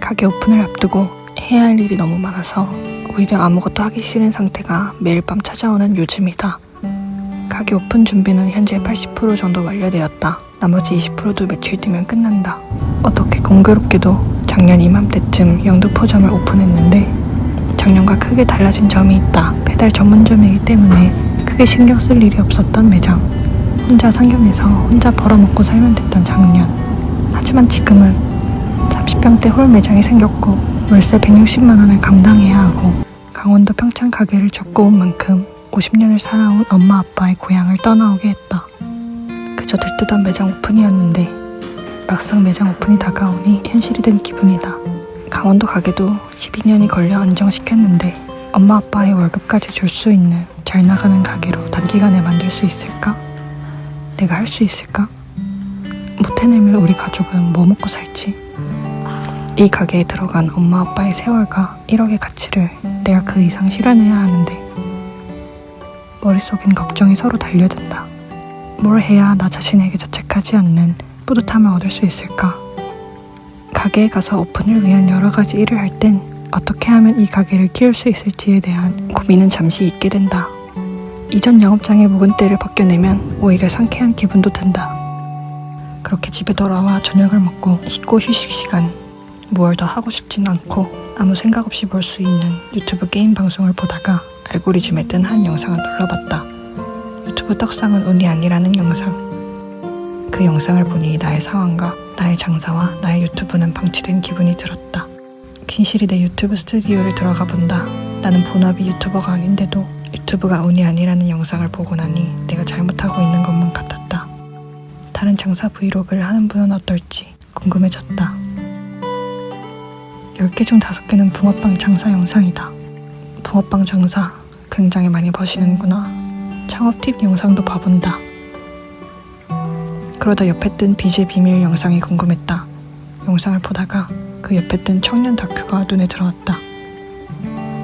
가게 오픈을 앞두고 해야 할 일이 너무 많아서 오히려 아무것도 하기 싫은 상태가 매일 밤 찾아오는 요즘이다. 가게 오픈 준비는 현재 80% 정도 완료되었다. 나머지 20%도 며칠 뒤면 끝난다. 어떻게 공교롭게도 작년 이맘때쯤 영등포점을 오픈했는데 작년과 크게 달라진 점이 있다. 배달 전문점이기 때문에 크게 신경 쓸 일이 없었던 매장. 혼자 상경해서 혼자 벌어먹고 살면 됐던 작년. 하지만 지금은 30평대 홀 매장이 생겼고 월세 160만 원을 감당해야 하고 강원도 평창 가게를 접고 온 만큼 50년을 살아온 엄마 아빠의 고향을 떠나오게 했다. 그저 들뜨던 매장 오픈이었는데 막상 매장 오픈이 다가오니 현실이 된 기분이다. 강원도 가게도 12년이 걸려 안정시켰는데 엄마 아빠의 월급까지 줄 수 있는 잘 나가는 가게로 단기간에 만들 수 있을까? 내가 할 수 있을까? 못 해내면 우리 가족은 뭐 먹고 살지? 이 가게에 들어간 엄마 아빠의 세월과 1억의 가치를 내가 그 이상 실현해야 하는데 머릿속엔 걱정이 서로 달려든다. 뭘 해야 나 자신에게 자책하지 않는 뿌듯함을 얻을 수 있을까? 가게에 가서 오픈을 위한 여러 가지 일을 할 땐 어떻게 하면 이 가게를 키울 수 있을지에 대한 고민은 잠시 있게 된다. 이전 영업장의 묵은 때를 벗겨내면 오히려 상쾌한 기분도 든다. 그렇게 집에 돌아와 저녁을 먹고 씻고 휴식 시간 무얼 더 하고 싶진 않고 아무 생각 없이 볼 수 있는 유튜브 게임 방송을 보다가 알고리즘에 뜬 한 영상을 눌러봤다. 유튜브 떡상은 운이 아니라는 영상. 그 영상을 보니 나의 상황과 나의 장사와 나의 유튜브는 방치된 기분이 들었다. 긴실이 내 유튜브 스튜디오를 들어가 본다. 나는 본업이 유튜버가 아닌데도 유튜브가 운이 아니라는 영상을 보고 나니 내가 잘못하고 있는 것만 같았다. 다른 장사 브이로그를 하는 분은 어떨지 궁금해졌다. 10개 중 5개는 붕어빵 장사 영상이다. 붕어빵 장사 굉장히 많이 버시는구나. 창업 팁 영상도 봐본다. 그러다 옆에 뜬 빚의 비밀 영상이 궁금했다. 영상을 보다가 그 옆에 뜬 청년 다큐가 눈에 들어왔다.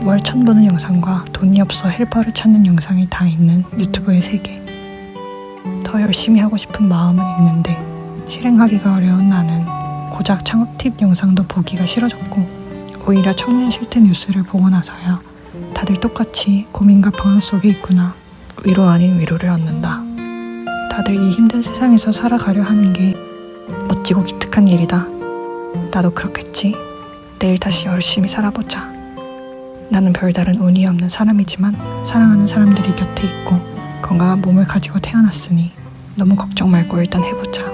월 천 보는 영상과 돈이 없어 헬퍼를 찾는 영상이 다 있는 유튜브의 세계. 더 열심히 하고 싶은 마음은 있는데 실행하기가 어려운 나는 고작 창업 팁 영상도 보기가 싫어졌고 오히려 청년 실태 뉴스를 보고 나서야 다들 똑같이 고민과 방황 속에 있구나 위로 아닌 위로를 얻는다. 다들 이 힘든 세상에서 살아가려 하는 게 멋지고 기특한 일이다. 나도 그렇겠지. 내일 다시 열심히 살아보자. 나는 별다른 운이 없는 사람이지만 사랑하는 사람들이 곁에 있고 건강한 몸을 가지고 태어났으니 너무 걱정 말고 일단 해보자.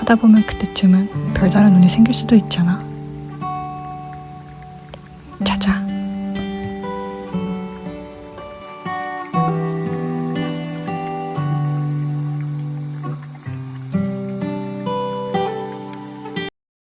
하다 보면 그때쯤은 별다른 운이 생길 수도 있잖아. 자자.